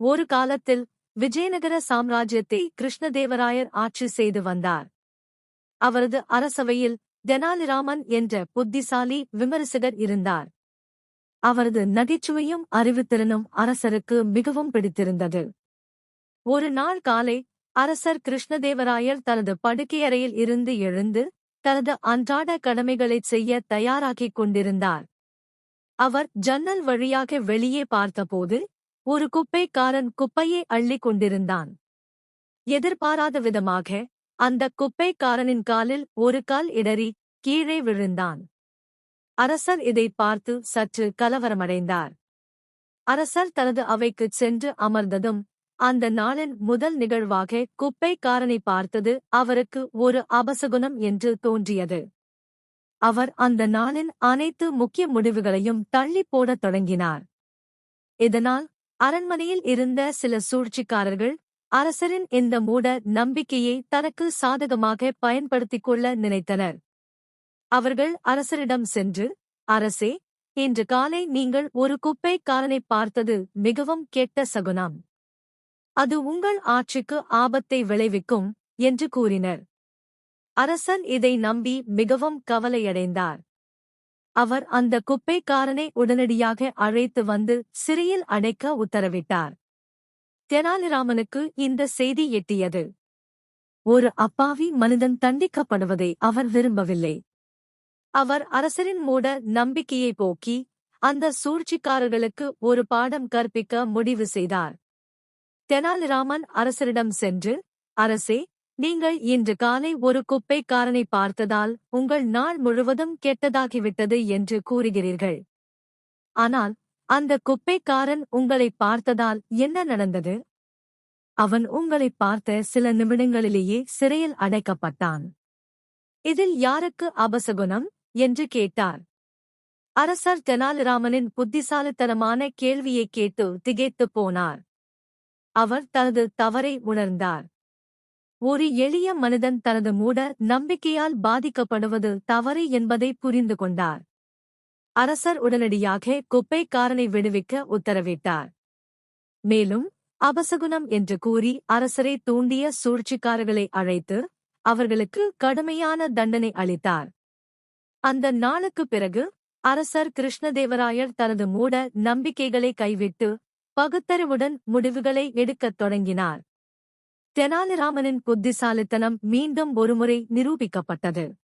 ஒரு காலத்தில் விஜயநகர சாம்ராஜ்யத்தை கிருஷ்ணதேவராயர் ஆட்சி செய்து வந்தார். அவரது அரசவையில் தெனாலிராமன் என்ற புத்திசாலி விமரிசகர் இருந்தார். அவரது நகைச்சுவையும் அறிவுத்திறனும் அரசருக்கு மிகவும் பிடித்திருந்தது. ஒரு நாள் காலை அரசர் கிருஷ்ணதேவராயர் தனது படுக்கையறையில் இருந்து எழுந்து தனது அன்றாட கடமைகளைச் செய்ய தயாராகிக் கொண்டிருந்தார். அவர் ஜன்னல் வழியாக வெளியே பார்த்தபோது ஒரு குப்பைக்காரன் குப்பையை அள்ளிக் கொண்டிருந்தான். எதிர்பாராத விதமாக அந்த குப்பைக்காரனின் காலில் ஒரு கால் இடறி கீழே விழுந்தான். அரசர் இதை பார்த்து சற்று கலவரமடைந்தார். அரசர் தனது அவைக்குச் சென்று அமர்ந்ததும் அந்த நாளின் முதல் நிகழ்வாக குப்பைக்காரனை பார்த்தது அவருக்கு ஒரு அபசகுணம் என்று தோன்றியது. அவர் அந்த நாளின் அனைத்து முக்கிய முடிவுகளையும் தள்ளி போடத் தொடங்கினார். இதனால் அரண்மனையில் இருந்த சில சூழ்ச்சிக்காரர்கள் அரசரின் இந்த மூட நம்பிக்கையை தனக்கு சாதகமாக பயன்படுத்திக் கொள்ள நினைத்தனர். அவர்கள் அரசரிடம் சென்று அரசே இன்று காலை நீங்கள் ஒரு குப்பைக்காரனை பார்த்தது மிகவும் கெட்ட சகுனம். அது உங்கள் ஆட்சிக்கு ஆபத்தை விளைவிக்கும் என்று கூறினர். அரசன் இதை நம்பி மிகவும் கவலையடைந்தார். அவர் அந்த குப்பைக்காரனை உடனடியாக அழைத்து வந்து சிறையில் அடைக்க உத்தரவிட்டார். தெனாலிராமனுக்கு இந்த செய்தி எட்டியது. ஒரு அப்பாவி மனிதன் தண்டிக்கப்படுவதை அவர் விரும்பவில்லை. அவர் அரசரின் மூட நம்பிக்கையை போக்கி அந்த சூழ்ச்சிக்காரர்களுக்கு ஒரு பாடம் கற்பிக்க முடிவு செய்தார். தெனாலிராமன் அரசரிடம் சென்று அரசே நீங்கள் இன்று காலை ஒரு குப்பைக்காரனை பார்த்ததால் உங்கள் நாள் முழுவதும் கெட்டதாகிவிட்டது என்று கூறுகிறீர்கள். ஆனால் அந்த குப்பைக்காரன் உங்களை பார்த்ததால் என்ன நடந்தது? அவன் உங்களை பார்த்த சில நிமிடங்களிலேயே சிறையில் அடைக்கப்பட்டான். இதில் யாருக்கு அபசகுணம்? என்று கேட்டார். அரசர் தெனாலிராமனின் புத்திசாலித்தனமான கேள்வியைக் கேட்டு திகைத்துப் போனார். அவர் தனது தவறை உணர்ந்தார். ஒரு எளிய மனிதன் தனது மூட நம்பிக்கையால் பாதிக்கப்படுவது தவறு என்பதை புரிந்து கொண்டார். அரசர் உடனடியாக குப்பைக்காரனை விடுவிக்க உத்தரவிட்டார். மேலும் அபசகுணம் என்று கூறி அரசரை தூண்டிய சூழ்ச்சிக்காரர்களை அழைத்து அவர்களுக்கு கடுமையான தண்டனை அளித்தார். அந்த நாளுக்குப் பிறகு அரசர் கிருஷ்ணதேவராயர் தனது மூட நம்பிக்கைகளை கைவிட்டு பகுத்தறிவுடன் முடிவுகளை எடுக்கத் தொடங்கினார். தெனாலிராமனின் புத்திசாலித்தனம் மீண்டும் ஒருமுறை நிரூபிக்கப்பட்டது.